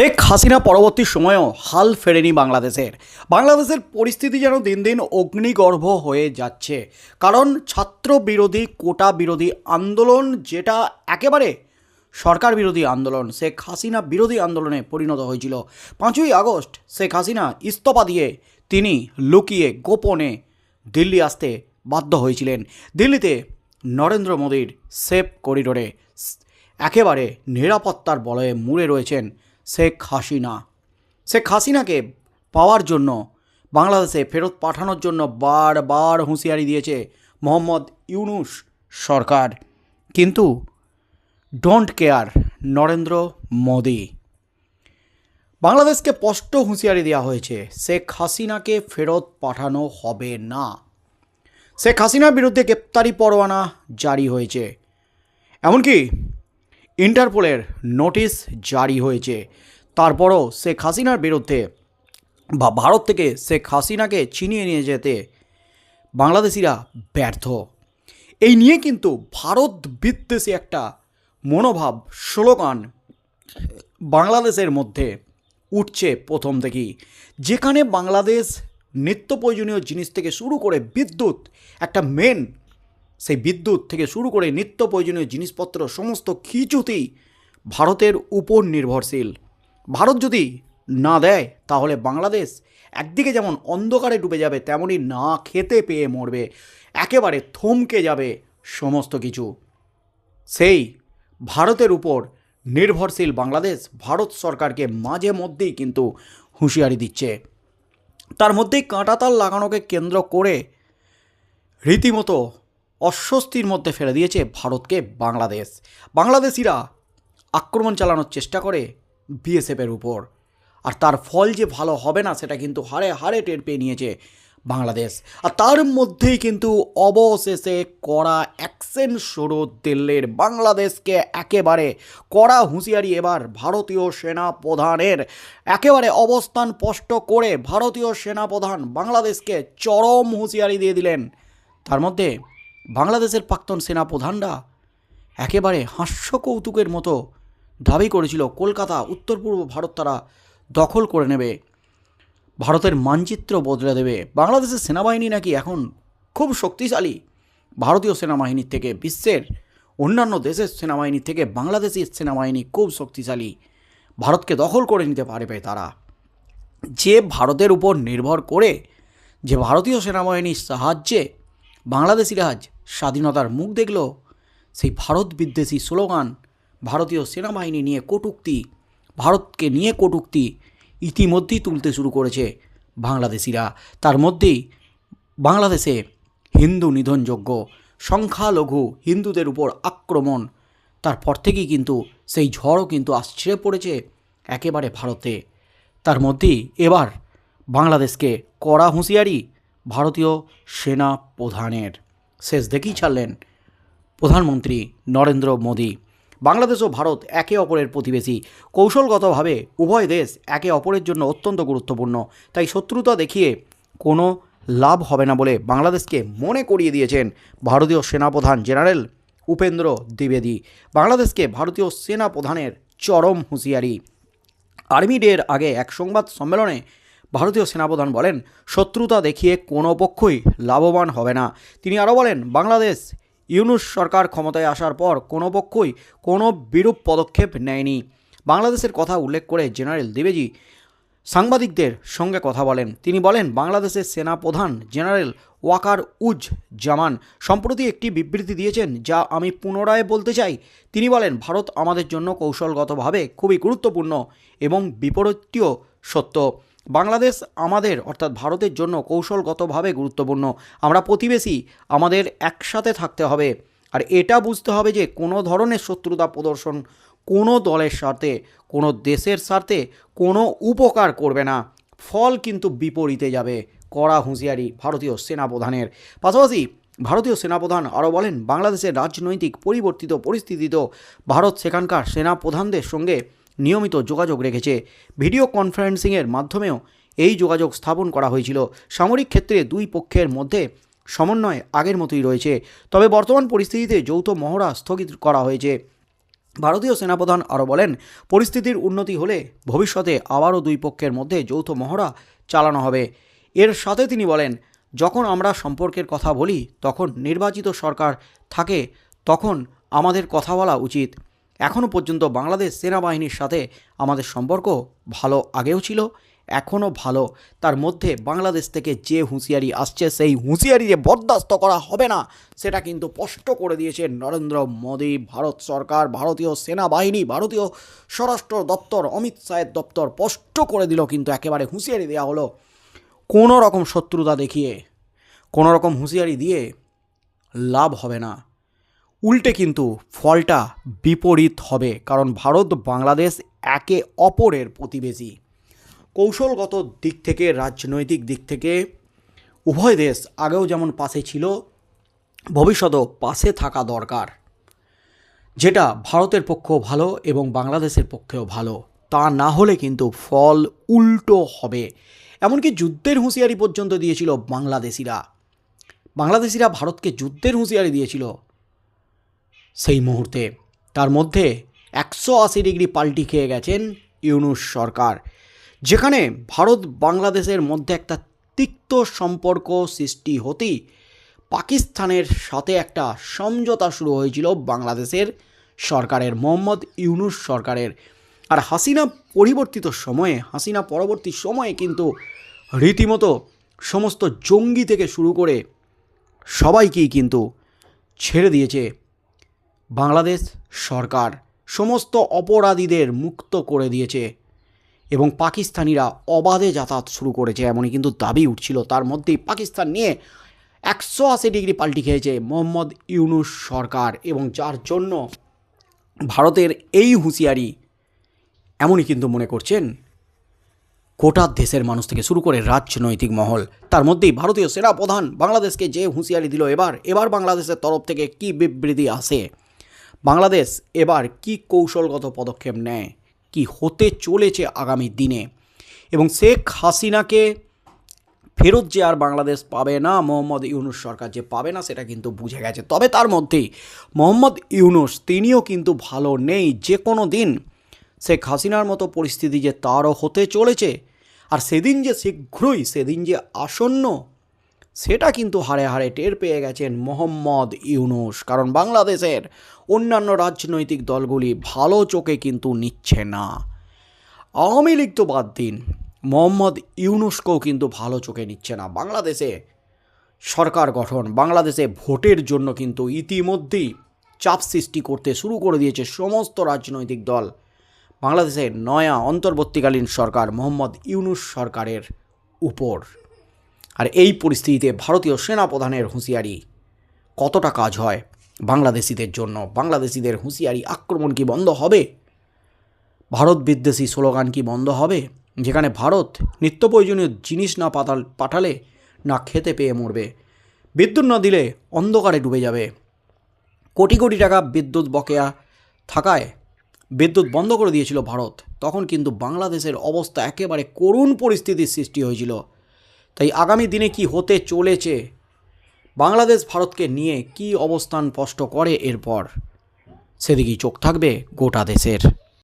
শেখ হাসিনা পরবর্তী সময়েও হাল ফেরেনি বাংলাদেশের। বাংলাদেশের পরিস্থিতি যেন দিন দিন অগ্নিগর্ভ হয়ে যাচ্ছে। কারণ ছাত্র বিরোধী কোটা বিরোধী আন্দোলন যেটা একেবারে সরকার বিরোধী আন্দোলন, শেখ হাসিনা বিরোধী আন্দোলনে পরিণত হয়েছিল। পাঁচই আগস্ট শেখ হাসিনা ইস্তফা দিয়ে তিনি লুকিয়ে গোপনে দিল্লি আসতে বাধ্য হয়েছিলেন। দিল্লিতে নরেন্দ্র মোদীর সেফ করিডোরে একেবারে নিরাপত্তার বলয়ে মুড়ে রয়েছেন শেখ হাসিনা। শেখ হাসিনাকে পাওয়ার জন্য, বাংলাদেশে ফেরত পাঠানোর জন্য বারবার হুঁশিয়ারি দিয়েছে মোহাম্মদ ইউনুস সরকার। কিন্তু ডোন্ট কেয়ার নরেন্দ্র মোদি। বাংলাদেশকে স্পষ্ট হুঁশিয়ারি দেওয়া হয়েছে, শেখ হাসিনাকে ফেরত পাঠানো হবে না। শেখ হাসিনার বিরুদ্ধে গ্রেপ্তারি পরোয়ানা জারি হয়েছে। এমনকি ইন্টারপোলের নোটিশ জারি হয়েছে। তারপরও শেখ হাসিনার বিরুদ্ধে বা ভারত থেকে শেখ হাসিনাকে ছিনিয়ে নিয়ে যেতে বাংলাদেশিরা ব্যর্থ। এই নিয়ে কিন্তু ভারত বিদ্বেষী একটা মনোভাব স্লোগান বাংলাদেশের মধ্যে উঠছে প্রথম থেকেই। যেখানে বাংলাদেশ নিত্য প্রয়োজনীয় জিনিস থেকে শুরু করে বিদ্যুৎ একটা মেন সেই বিদ্যুৎ থেকে শুরু করে নিত্য প্রয়োজনীয় জিনিসপত্র, সমস্ত কিছুতেই ভারতের উপর নির্ভরশীল। ভারত যদি না দেয়, তাহলে বাংলাদেশ একদিকে যেমন অন্ধকারে ডুবে যাবে তেমনই না খেতে পেয়ে মরবে। একেবারে থমকে যাবে সমস্ত কিছু। সেই ভারতের উপর নির্ভরশীল বাংলাদেশ ভারত সরকারকে মাঝে মধ্যেই কিন্তু হুঁশিয়ারি দিচ্ছে। তার মধ্যেই কাঁটাতাল লাগানোকে কেন্দ্র করে রীতিমতো অস্বস্তির মধ্যে ফেলে দিয়েছে ভারতকে বাংলাদেশ। বাংলাদেশিরা আক্রমণ চালানোর চেষ্টা করে বিএসএফের উপর। আর তার ফল যে ভালো হবে না, সেটা কিন্তু হারে হারে টের পেয়ে নিয়েছে বাংলাদেশ। আর তার মধ্যেই কিন্তু অবশেষে কড়া অ্যাকশন শুরু দিল্লির বাংলাদেশকে একেবারে কড়া হুঁশিয়ারি এবার ভারতীয় সেনা প্রধানের একেবারে অবস্থান স্পষ্ট করে ভারতীয় সেনা প্রধান বাংলাদেশকে চরম হুঁশিয়ারি দিয়ে দিলেন। তার মধ্যে বাংলাদেশের প্রাক্তন সেনা প্রধানরা একেবারে হাস্য কৌতুকের মতো দাবি করেছিল কলকাতা উত্তর পূর্ব ভারত তারা দখল করে নেবে। ভারতের মানচিত্র বদলে দেবে। বাংলাদেশের সেনাবাহিনী নাকি এখন খুব শক্তিশালী। ভারতীয় সেনাবাহিনীর থেকে বিশ্বের অন্যান্য দেশের সেনাবাহিনীর থেকে বাংলাদেশের সেনাবাহিনী খুব শক্তিশালী। ভারতকে দখল করে নিতে পারবে তারা। যে ভারতের উপর নির্ভর করে, যে ভারতীয় সেনাবাহিনীর সাহায্যে বাংলাদেশিরা স্বাধীনতার মুখ দেখল সেই ভারত বিদ্বেষী স্লোগান ভারতীয় সেনাবাহিনী নিয়ে কটূক্তি, ভারতকে নিয়ে কটূক্তি ইতিমধ্যেই তুলতে শুরু করেছে বাংলাদেশিরা। তার মধ্যেই বাংলাদেশে হিন্দু নিধনযোগ্য সংখ্যালঘু হিন্দুদের উপর আক্রমণ, তারপর থেকেই কিন্তু সেই ঝড়ও কিন্তু আশ্রয় পড়েছে একেবারে ভারতে। তার মধ্যেই এবার বাংলাদেশকে কড়া হুঁশিয়ারি ভারতীয় সেনা প্রধানের। শেষ দেখেই ছাড়লেন প্রধানমন্ত্রী নরেন্দ্র মোদী। বাংলাদেশ ও ভারত একে অপরের প্রতিবেশী। কৌশলগতভাবে উভয় দেশ একে অপরের জন্য অত্যন্ত গুরুত্বপূর্ণ। তাই শত্রুতা দেখিয়ে কোনো লাভ হবে না বলে বাংলাদেশকে মনে করিয়ে দিয়েছেন ভারতীয় সেনাপ্রধান জেনারেল উপেন্দ্র দ্বিবেদী। বাংলাদেশকে ভারতীয় সেনা প্রধানের চরম হুঁশিয়ারি। আর্মি ডের আগে এক সংবাদ সম্মেলনে ভারতীয় সেনাপ্রধান বলেন, শত্রুতা দেখিয়ে কোনো পক্ষই লাভবান হবে না। তিনি আরও বলেন, বাংলাদেশ, ইউনুস সরকার ক্ষমতায় আসার পর কোনো পক্ষই কোনো বিরূপ পদক্ষেপ নেয়নি। বাংলাদেশের কথা উল্লেখ করে জেনারেল দ্বিবেদী সাংবাদিকদের সঙ্গে কথা বলেন। তিনি বলেন, বাংলাদেশের সেনা প্রধান জেনারেল ওয়াকার উজ জামান সম্প্রতি একটি বিবৃতি দিয়েছেন যা আমি পুনরায় বলতে চাই। তিনি বলেন, ভারত আমাদের জন্য কৌশলগতভাবে খুবই গুরুত্বপূর্ণ এবং বিপরীতীয় সত্য। বাংলাদেশ আমাদের, অর্থাৎ ভারতের জন্য কৌশলগতভাবে গুরুত্বপূর্ণ। আমরা প্রতিবেশী, আমাদের একসাথে থাকতে হবে। আর এটা বুঝতে হবে যে, কোনো ধরনের শত্রুতা প্রদর্শন কোনো দলের স্বার্থে, কোনো দেশের স্বার্থে কোনো উপকার করবে না। ফল কিন্তু বিপরীতে যাবে, কড়া হুঁশিয়ারি ভারতীয় সেনাপ্রধানের। পাশাপাশি ভারতীয় সেনাপ্রধান আরও বলেন, বাংলাদেশের রাজনৈতিক পরিবর্তিত পরিস্থিতিতেও ভারত সেখানকার সেনাপ্রধানদের সঙ্গে নিয়মিত যোগাযোগ রেখেছে। ভিডিও কনফারেন্সিংয়ের মাধ্যমেও এই যোগাযোগ স্থাপন করা হয়েছিল। সামরিক ক্ষেত্রে দুই পক্ষের মধ্যে সমন্বয় আগের মতোই রয়েছে। তবে বর্তমান পরিস্থিতিতে যৌথ মহড়া স্থগিত করা হয়েছে। ভারতীয় সেনাপ্রধান আরও বলেন, পরিস্থিতির উন্নতি হলে ভবিষ্যতে আবারও দুই পক্ষের মধ্যে যৌথ মহড়া চালানো হবে। এর সাথে তিনি বলেন, যখন আমরা সম্পর্কের কথা বলি, তখন নির্বাচিত সরকার থাকে, তখন আমাদের কথা বলা উচিত। এখনও পর্যন্ত বাংলাদেশ সেনাবাহিনীর সাথে আমাদের সম্পর্ক ভালো আগেও ছিল এখনও ভালো। তার মধ্যে বাংলাদেশ থেকে যে হুঁশিয়ারি আসছে, সেই হুঁশিয়ারি যে বরদাস্ত করা হবে না, সেটা কিন্তু স্পষ্ট করে দিয়েছে নরেন্দ্র মোদী, ভারত সরকার, ভারতীয় সেনাবাহিনী, ভারতীয় স্বরাষ্ট্র দপ্তর, অমিত শাহের দপ্তর স্পষ্ট করে দিল কিন্তু একেবারে হুঁশিয়ারি দেওয়া হলো কোনো রকম শত্রুতা দেখিয়ে, কোনো রকম হুঁশিয়ারি দিয়ে লাভ হবে না। উল্টে কিন্তু ফলটা বিপরীত হবে, কারণ ভারত বাংলাদেশ একে অপরের প্রতিবেশী। কৌশলগত দিক থেকে, রাজনৈতিক দিক থেকে, উভয় দেশ আগেও যেমন পাশে ছিল, ভবিষ্যতেও পাশে থাকা দরকার। যেটা ভারতের পক্ষেও ভালো এবং বাংলাদেশের পক্ষেও ভালো, তা না হলে কিন্তু ফল উল্টো হবে। এমনকি যুদ্ধের হুঁশিয়ারি পর্যন্ত দিয়েছিল বাংলাদেশিরা। বাংলাদেশিরা ভারতকে যুদ্ধের হুঁশিয়ারি দিয়েছিল। সেই মুহূর্তে। তার মধ্যে একশো আশি ডিগ্রি পাল্টি খেয়ে গেছেন ইউনুস সরকার, যেখানে ভারত বাংলাদেশের মধ্যে একটা তিক্ত সম্পর্ক সৃষ্টি হতেই পাকিস্তানের সাথে একটা সমঝোতা শুরু হয়েছিল বাংলাদেশের সরকারের, মোহাম্মদ ইউনুস সরকারের। আর হাসিনা পরিবর্তিত সময়ে, হাসিনা পরবর্তী সময়ে কিন্তু রীতিমতো সমস্ত জঙ্গি থেকে শুরু করে সবাইকেই কিন্তু ছেড়ে দিয়েছে বাংলাদেশ সরকার সমস্ত অপরাধীদের মুক্ত করে দিয়েছে এবং পাকিস্তানিরা অবাধে যাতায়াত শুরু করেছে এমনই কিন্তু দাবি উঠছিল। তার মধ্যেই পাকিস্তান নিয়ে একশো আশি ডিগ্রি পাল্টি খেয়েছে মোহাম্মদ ইউনুস সরকার এবং যার জন্য ভারতের এই হুঁশিয়ারি এমনই কিন্তু মনে করছেন গোটা দেশের মানুষ থেকে শুরু করে রাজনৈতিক মহল। তার মধ্যেই ভারতীয় সেনাপ্রধান বাংলাদেশকে যে হুঁশিয়ারি দিল এবার এবার বাংলাদেশের তরফ থেকে কি বিবৃতি আসে? বাংলাদেশ এবার কি কৌশলগত পদক্ষেপ নেয়? কি হতে চলেছে আগামী দিনে? এবং শেখ হাসিনাকে ফেরত যে আর বাংলাদেশ পাবে না, মোহাম্মদ ইউনুস সরকার যে পাবে না, সেটা কিন্তু বুঝে গেছে। তবে তার মধ্যেই মোহাম্মদ ইউনুস, তিনিও কিন্তু ভালো নেই। যে কোনো দিন শেখ হাসিনার মতো পরিস্থিতি যে তারও হতে চলেছে। আর সেদিন যে শীঘ্রই, সেদিন যে আসন্ন সেটা কিন্তু হারে হারে টের পেয়ে গেছেন মোহাম্মদ ইউনুস, কারণ বাংলাদেশের অন্যান্য রাজনৈতিক দলগুলি ভালো চোখে কিন্তু নিচ্ছে না। আওয়ামী লীগ তো বাদ দিন, মোহাম্মদ ইউনুসকেও কিন্তু ভালো চোখে নিচ্ছে না। বাংলাদেশে সরকার গঠন, বাংলাদেশে ভোটের জন্য কিন্তু ইতিমধ্যেই চাপ সৃষ্টি করতে শুরু করে দিয়েছে সমস্ত রাজনৈতিক দল। বাংলাদেশের নয়া অন্তর্বর্তীকালীন সরকার মোহাম্মদ ইউনুস সরকারের উপর। আর এই পরিস্থিতিতে ভারতীয় সেনাপ্রধানের হুঁশিয়ারি। কতটা কাজ হয় বাংলাদেশিদের জন্য? বাংলাদেশিদের হুঁশিয়ারি আক্রমণ কি বন্ধ হবে? ভারত বিদ্বেষী স্লোগান কি বন্ধ হবে? যেখানে ভারত নিত্য প্রয়োজনীয় জিনিস না পাতাল, পাঠালে না খেতে পেয়ে মরবে। বিদ্যুৎ না দিলে অন্ধকারে ডুবে যাবে। কোটি কোটি টাকা বিদ্যুৎ বকেয়া থাকায় বিদ্যুৎ বন্ধ করে দিয়েছিল ভারত। তখন কিন্তু বাংলাদেশের অবস্থা একেবারে করুণ পরিস্থিতির সৃষ্টি হয়েছিল। তাই আগামী দিনে কি হতে চলেছে? বাংলাদেশ ভারতকে নিয়ে কি অবস্থান স্পষ্ট করে এরপর? সেদিকেই চোখ থাকবে গোটা দেশের।